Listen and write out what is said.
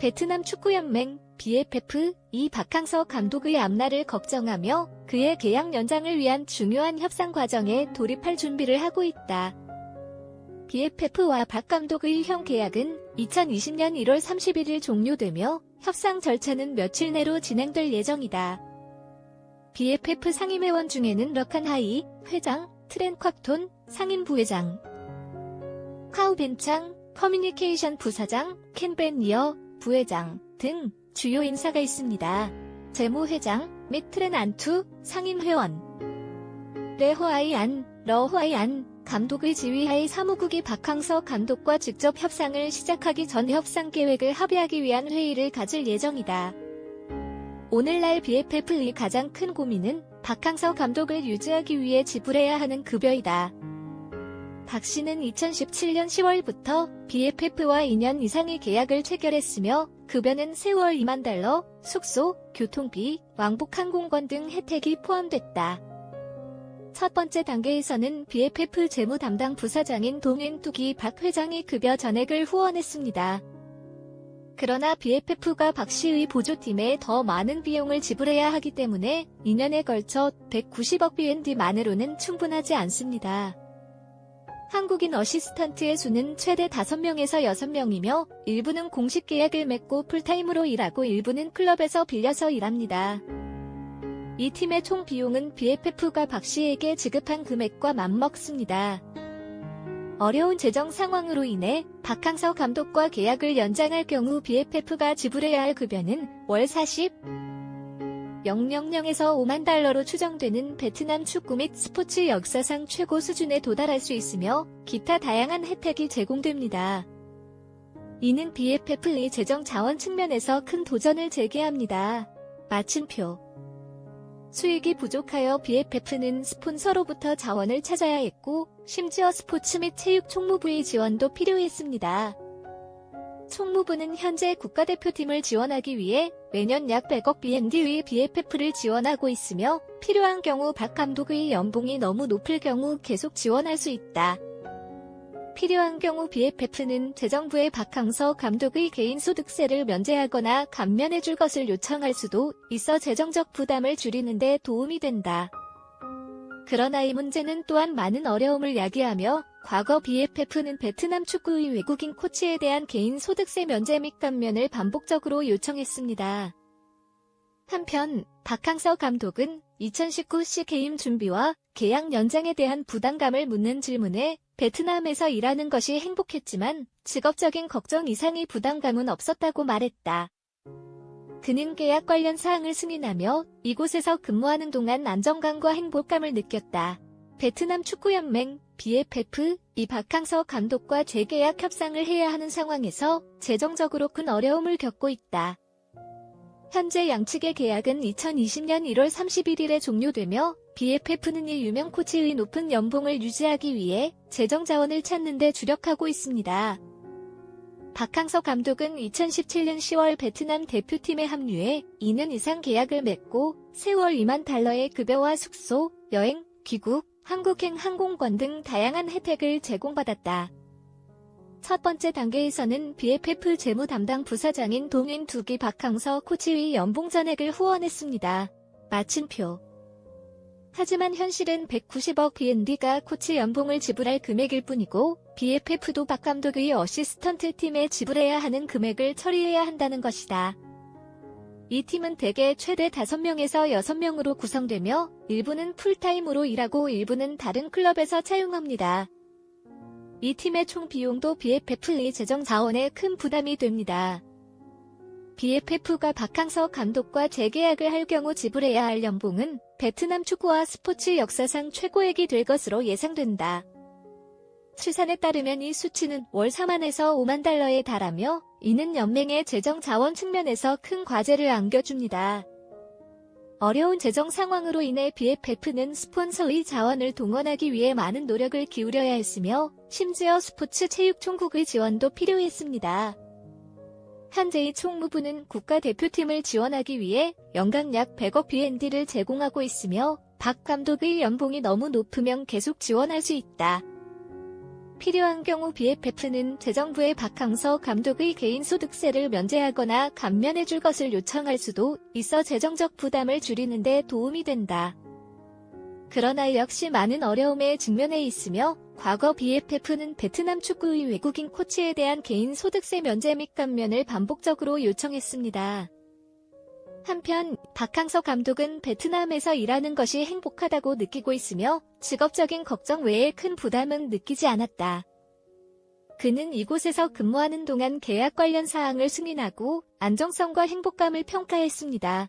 베트남 축구연맹 BFF 이 박항서 감독의 앞날을 걱정하며 그의 계약 연장을 위한 중요한 협상 과정에 돌입할 준비를 하고 있다. BFF와 박 감독의 형 계약은 2020년 1월 31일 종료되며 협상 절차는 며칠 내로 진행될 예정이다. BFF 상임회원 중에는 럭한 하이 회장, 트렌 콱톤 상임 부회장, 카우 벤창 커뮤니케이션 부사장, 켄 벤니어 부회장 등 주요 인사가 있습니다. 재무회장, 및 트렌 안투 상임회원, 레호아이 안, 러호아이 안 감독의 지휘하에 사무국이 박항서 감독과 직접 협상을 시작하기 전 협상 계획을 합의하기 위한 회의를 가질 예정이다. 오늘날 BFF의 가장 큰 고민은 박항서 감독을 유지하기 위해 지불해야 하는 급여이다. 박 씨는 2017년 10월부터 BFF와 2년 이상의 계약을 체결했으며 급여는 세월 2만 달러, 숙소, 교통비, 왕복 항공권 등 혜택이 포함됐다. 첫 번째 단계에서는 BFF 재무 담당 부사장인 동인투기 박 회장이 급여 전액을 후원했습니다. 그러나 BFF가 박 씨의 보조팀에 더 많은 비용을 지불해야 하기 때문에 2년에 걸쳐 190억 BND만으로는 충분하지 않습니다. 한국인 어시스턴트의 수는 최대 5명에서 6명이며 일부는 공식 계약을 맺고 풀타임으로 일하고 일부는 클럽에서 빌려서 일합니다. 이 팀의 총 비용은 BFF가 박 씨에게 지급한 금액과 맞먹습니다. 어려운 재정 상황으로 인해 박항서 감독과 계약을 연장할 경우 BFF가 지불해야 할 급여는 월 40, 000에서 5만 달러로 추정되는 베트남 축구 및 스포츠 역사상 최고 수준에 도달할 수 있으며 기타 다양한 혜택이 제공됩니다. 이는 BFF의 재정 자원 측면에서 큰 도전을 제기합니다. 마침표 수익이 부족하여 BFF는 스폰서로부터 자원을 찾아야 했고 심지어 스포츠 및 체육 총무부의 지원도 필요했습니다. 총무부는 현재 국가대표팀을 지원하기 위해 매년 약 100억 BND의 BFF를 지원하고 있으며 필요한 경우 박 감독의 연봉이 너무 높을 경우 계속 지원할 수 있다. 필요한 경우 BFF는 재정부의 박항서 감독의 개인 소득세를 면제하거나 감면해 줄 것을 요청할 수도 있어 재정적 부담을 줄이는 데 도움이 된다. 그러나 이 문제는 또한 많은 어려움을 야기하며 과거 BFF는 베트남 축구의 외국인 코치에 대한 개인 소득세 면제 및 감면을 반복적으로 요청했습니다. 한편 박항서 감독은 2019시 개임 준비와 계약 연장에 대한 부담감을 묻는 질문에 베트남에서 일하는 것이 행복했지만 직업적인 걱정 이상의 부담감은 없었다고 말했다. 그는 계약 관련 사항을 승인하며 이곳에서 근무하는 동안 안정감과 행복감을 느꼈다. 베트남 축구연맹 BFF 이 박항서 감독과 재계약 협상을 해야 하는 상황에서 재정적으로 큰 어려움을 겪고 있다. 현재 양측의 계약은 2020년 1월 31일에 종료되며 BFF는 이 유명 코치의 높은 연봉을 유지하기 위해 재정 자원을 찾는 데 주력하고 있습니다. 박항서 감독은 2017년 10월 베트남 대표팀에 합류해 2년 이상 계약을 맺고 세월 2만 달러의 급여와 숙소, 여행, 귀국, 한국행 항공권 등 다양한 혜택을 제공받았다. 첫 번째 단계에서는 BFF 재무 담당 부사장인 동인 두기 박항서 코치의 연봉 전액을 후원했습니다. 마침표 하지만 현실은 190억 BND가 코치 연봉을 지불할 금액일 뿐이고 BFF도 박 감독의 어시스턴트 팀에 지불해야 하는 금액을 처리해야 한다는 것이다. 이 팀은 대개 최대 5명에서 6명으로 구성되며 일부는 풀타임으로 일하고 일부는 다른 클럽에서 차용합니다. 이 팀의 총 비용도 BFF의 재정 자원에 큰 부담이 됩니다. BFF가 박항서 감독과 재계약을 할 경우 지불해야 할 연봉은 베트남 축구와 스포츠 역사상 최고액이 될 것으로 예상된다. 추산에 따르면 이 수치는 월 4만에서 5만 달러에 달하며 이는 연맹의 재정 자원 측면에서 큰 과제를 안겨줍니다. 어려운 재정 상황으로 인해 BFF는 스폰서의 자원을 동원하기 위해 많은 노력을 기울여야 했으며 심지어 스포츠 체육총국의 지원도 필요했습니다. 현재의 총무부는 국가대표팀을 지원하기 위해 연간 약 100억 BND를 제공하고 있으며 박 감독의 연봉이 너무 높으면 계속 지원할 수 있다. 필요한 경우 BFF는 재정부의 박항서 감독의 개인소득세를 면제하거나 감면해줄 것을 요청할 수도 있어 재정적 부담을 줄이는 데 도움이 된다. 그러나 역시 많은 어려움에 직면해 있으며 과거 BFF는 베트남 축구의 외국인 코치에 대한 개인 소득세 면제 및 감면을 반복적으로 요청했습니다. 한편 박항서 감독은 베트남에서 일하는 것이 행복하다고 느끼고 있으며 직업적인 걱정 외에 큰 부담은 느끼지 않았다. 그는 이곳에서 근무하는 동안 계약 관련 사항을 승인하고 안정성과 행복감을 평가했습니다.